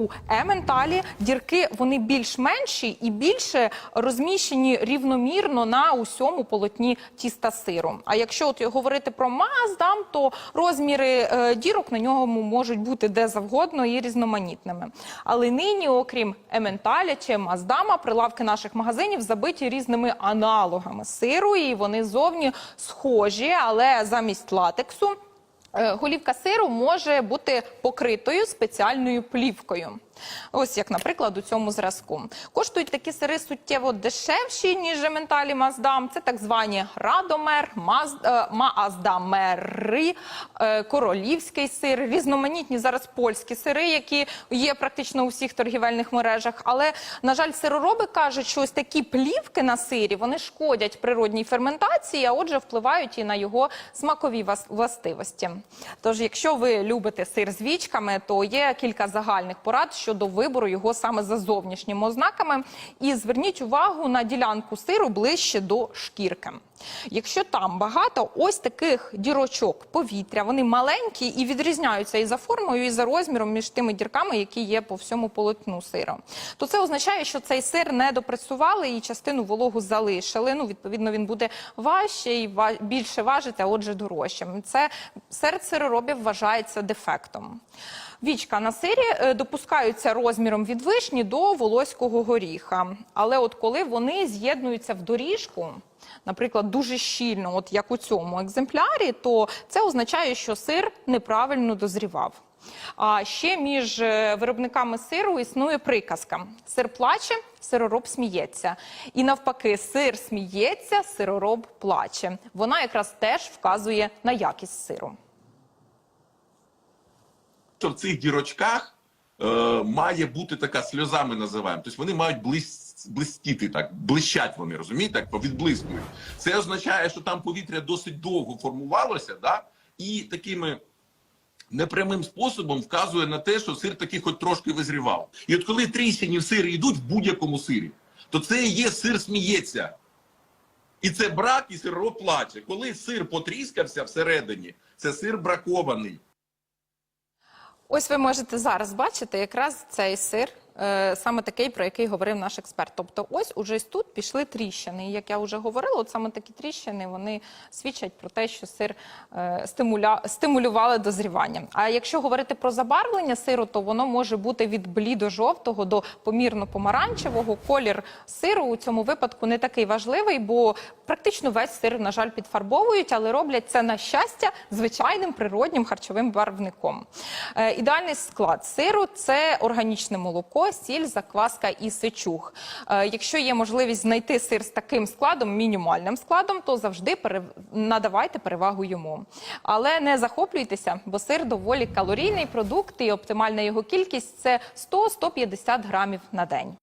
У ементалі дірки вони більш менші і більше розміщені рівномірно на усьому полотні тіста сиру. А якщо от говорити про маздам, то розміри е, дірок на ньому можуть бути де завгодно і різноманітними. Але нині, окрім ементаля чи маздама, прилавки наших магазинів забиті різними аналогами сиру, і вони зовні схожі, але замість латексу. Е, Голівка сиру може бути покритою спеціальною плівкою. Ось як, наприклад, у цьому зразку. Коштують такі сири суттєво дешевші, ніж ементалі Маздам. Це так звані Радомер, Маз, е, Маздамери, е, королівський сир, різноманітні зараз польські сири, які є практично у всіх торгівельних мережах. Але, на жаль, сиророби кажуть, що ось такі плівки на сирі вони шкодять природній ферментації, а отже, впливають і на його смакові властивості. Тож, якщо ви любите сир з вічками, то є кілька загальних порад щодо вибору його саме за зовнішніми ознаками. І зверніть увагу на ділянку сиру ближче до шкірки. Якщо там багато ось таких дірочок повітря, вони маленькі і відрізняються і за формою, і за розміром між тими дірками, які є по всьому полотну сиру, то це означає, що цей сир не допрацювали і частину вологу залишили. Ну, відповідно, він буде важче і більше важити, а отже, дорожчим. Це серед сироробів вважається дефектом. Вічка на сирі е, допускаються розміром від вишні до волоського горіха. Але от коли вони з'єднуються в доріжку, наприклад, дуже щільно, от як у цьому екземплярі, то це означає, що сир неправильно дозрівав. А ще між е, виробниками сиру існує приказка: сир плаче, сиророб сміється. І навпаки, сир сміється, сиророб плаче. Вона якраз теж вказує на якість сиру. що в цих дірочках е, має бути така сльоза, ми називаємо. Тобто вони мають блис, блистіти так, блищать вони, розумієте, так, відблискують. Це означає, що там повітря досить довго формувалося, да? і такими непрямим способом вказує на те, що сир таки хоч трошки визрівав. І от коли тріщини в сирі йдуть в будь-якому сирі, то це і є сир сміється. І це брак, і сиро плаче. Коли сир потріскався всередині, це сир бракований. Ось ви можете зараз бачити якраз цей сир, саме такий, про який говорив наш експерт. Тобто, ось уже тут пішли тріщини. І як я вже говорила, от саме такі тріщини вони свідчать про те, що сир е, стимуля... стимулювали дозрівання. А якщо говорити про забарвлення сиру, то воно може бути від блідо-жовтого до помірно помаранчевого. Колір сиру у цьому випадку не такий важливий, бо практично весь сир, на жаль, підфарбовують, але роблять це на щастя звичайним природнім харчовим барвником. Е, ідеальний склад сиру це органічне молоко, сіль, закваска і сечуг. Е, якщо є можливість знайти сир з таким складом, мінімальним складом, то завжди надавайте перевагу йому. Але не захоплюйтеся, бо сир доволі калорійний продукт і оптимальна його кількість це 100-150 грамів на день.